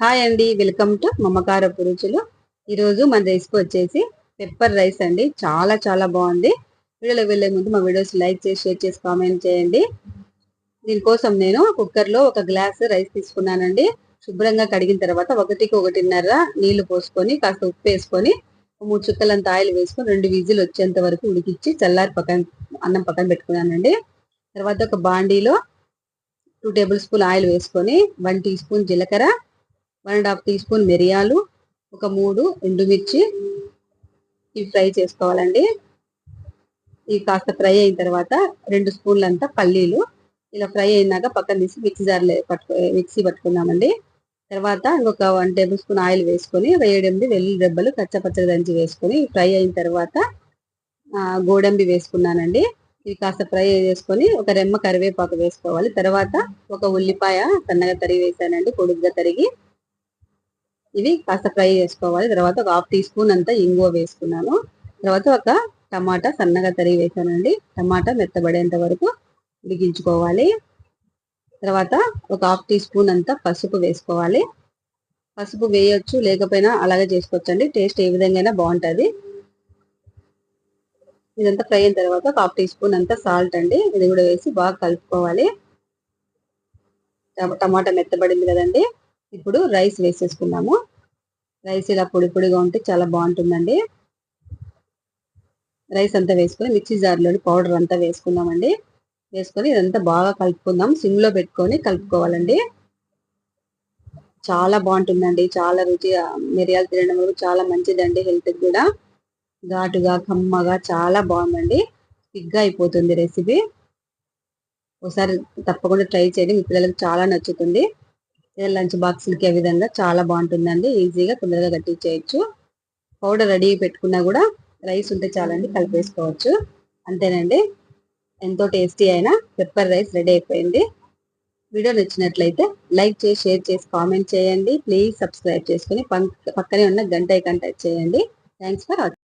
Hi అండి welcome to మమకార రుచులు ఈరోజు మన రెసిపీ వచ్చేసి పెప్పర్ రైస్ అండి. చాలా చాలా బాగుంది. వీడియోలో వెళ్ళే ముందు మా వీడియోస్ లైక్ చేసి షేర్ చేసి కామెంట్ చేయండి. దీనికోసం నేను కుక్కర్లో ఒక గ్లాస్ రైస్ తీసుకున్నానండి. శుభ్రంగా కడిగిన తర్వాత ఒకటికి ఒకటిన్నర నీళ్ళు పోసుకొని కాస్త ఉప్పు వేసుకొని మూడు చుక్కలంత ఆయిల్ వేసుకొని రెండు విజిల్ వచ్చేంత వరకు ఉడికిచ్చి చల్లారి పక్కన అన్నం పక్కన పెట్టుకున్నానండి. తర్వాత ఒక బాండీలో టూ టేబుల్ స్పూన్ ఆయిల్ వేసుకొని వన్ టీ స్పూన్ జీలకర్ర one and half teaspoon మిరియాలు ఒక మూడు ఎండుమిర్చి ఇవి ఫ్రై చేసుకోవాలండి. ఇవి కాస్త ఫ్రై అయిన తర్వాత రెండు స్పూన్లు అంతా పల్లీలు. ఇలా ఫ్రై అయినాక పక్కన తీసి మిక్సీ జార్లో పట్టుకో మిక్సీ పట్టుకున్నామండి తర్వాత ఇంకొక వన్ టేబుల్ స్పూన్ ఆయిల్ వేసుకొని ఒక ఏడెనిమిది వెల్లుల్లి రెబ్బలు కచ్చపచ్చగా దంచి వేసుకొని ఫ్రై అయిన తర్వాత గోడంబి వేసుకున్నానండి. ఇవి కాస్త ఫ్రై చేసుకొని ఒక రెమ్మ కరివేపాకు వేసుకోవాలి. తర్వాత ఒక ఉల్లిపాయ సన్నగా తరిగి వేసానండి. పొడుగ్గా తరిగి ఇవి కాస్త ఫ్రై చేసుకోవాలి. తర్వాత ఒక హాఫ్ టీ స్పూన్ అంతా ఇంగువ వేసుకున్నాను. తర్వాత ఒక టమాటా సన్నగా తరిగి వేసానండి. టమాటా మెత్తబడేంత వరకు ఉడికించుకోవాలి. తర్వాత ఒక హాఫ్ టీ స్పూన్ అంతా పసుపు వేసుకోవాలి. పసుపు వేయొచ్చు లేకపోయినా అలాగే చేసుకోవచ్చండి. టేస్ట్ ఏ విధంగా బాగుంటుంది. ఇదంతా ఫ్రై అయిన తర్వాత ఒక హాఫ్ టీ స్పూన్ అంతా సాల్ట్ అండి. ఇది కూడా వేసి బాగా కలుపుకోవాలి. టమాటా మెత్తబడింది కదండి. ఇప్పుడు రైస్ వేసేసుకున్నాము రైస్ ఇలా పొడి పొడిగా ఉంటే చాలా బాగుంటుందండి. రైస్ అంతా వేసుకొని మిక్సీ జార్లోని పౌడర్ అంతా వేసుకుందామండి. వేసుకొని ఇదంతా బాగా కలుపుకుందాం. సిమ్లో పెట్టుకొని కలుపుకోవాలండి. చాలా బాగుంటుందండి. చాలా రుచి మిరియాలు తినడం వరకు చాలా మంచిదండి హెల్త్కి కూడా. ఘాటుగా కమ్మగా చాలా బాగుందండి. పిగ్గా అయిపోతుంది రెసిపీ. ఒకసారి తప్పకుండా ట్రై చేయండి. మీ పిల్లలకు చాలా నచ్చుతుంది. లంచ్ బాక్స్లకి ఏ విధంగా చాలా బాగుంటుందండి. ఈజీగా తొందరగా గట్టి చేయొచ్చు పౌడర్ రెడీ పెట్టుకున్నా కూడా రైస్ ఉంటే చాలండి కలిపేసుకోవచ్చు. అంతేనండి. ఎంతో టేస్టీ అయిన పెప్పర్ రైస్ రెడీ అయిపోయింది. వీడియో నచ్చినట్లయితే లైక్ చేసి షేర్ చేసి కామెంట్ చేయండి. ప్లీజ్ సబ్స్క్రైబ్ చేసుకుని పక్కనే ఉన్న గంట గంట చేయండి. Thanks for watching